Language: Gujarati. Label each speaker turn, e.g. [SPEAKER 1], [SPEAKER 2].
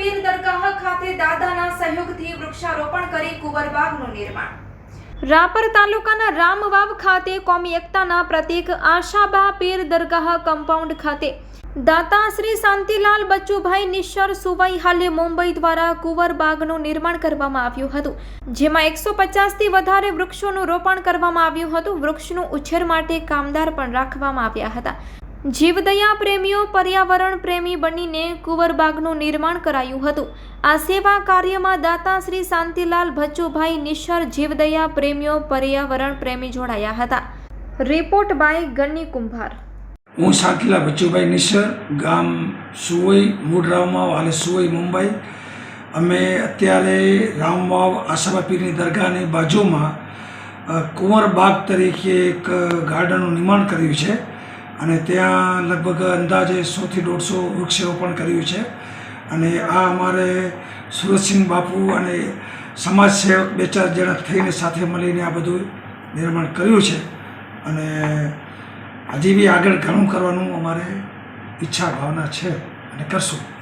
[SPEAKER 1] પીર દરગાહ ખાતે દાદાના સહયોગથી વૃક્ષારોપણ કરી કુંવરબાગનું નિર્માણ. રાપર તાલુકાના રામવાવ ખાતે કોમી એકતાના પ્રતીક આશાબા પીર દરગાહ કમ્પાઉન્ડ ખાતે. દાતા શ્રી શાંતિલાલ બચ્ચુભાઈ નિશ્ચર સુવાઈ હાલે મુંબઈ દ્વારા કુંવરબાગનું નિર્માણ કરવામાં આવ્યું હતું. જેમાં એકસો પચાસથી વધારે વૃક્ષોનું રોપણ કરવામાં આવ્યું હતું. વૃક્ષનું ઉછેર માટે કામદાર પણ રાખવામાં આવ્યા હતા. જીવદયા પ્રેમીઓ પર્યાવરણ પ્રેમી બનીને કુંવરબાગનું નિર્માણ કરાયું હતું. આ સેવા કાર્યમાં દાતા શ્રી શાંતિલાલ ભચ્ચુભાઈ નિશ્ચર જીવદયા પ્રેમીઓ પર્યાવરણ પ્રેમી જોડાયા હતા. રિપોર્ટ બાય ગન્ની કુંભાર.
[SPEAKER 2] હું શાંતિલાલ ભચ્ચુભાઈ નિશ્ચર ગામ સુવઈ મૂળ રામવાવ સુવઈ, મુંબઈ. અમે અત્યારે રામવાવ આશાબા પીરની દરગાહની બાજુમાં કુંવરબાગ કુંવર બાગ તરીકે એક ગાર્ડનનું નિર્માણ કર્યું છે. અને ત્યાં લગભગ અંદાજે સોથી દોઢસો વૃક્ષારોપણ કર્યું છે. અને આ અમારે સુરતસિંહ બાપુ અને સમાજ સેવક બે ચાર જણા થઈને સાથે મળીને આ બધું નિર્માણ કર્યું છે. અને હજી બી આગળ ઘણું કરવાનું અમારે ઈચ્છા, ભાવના છે. અને કરશું.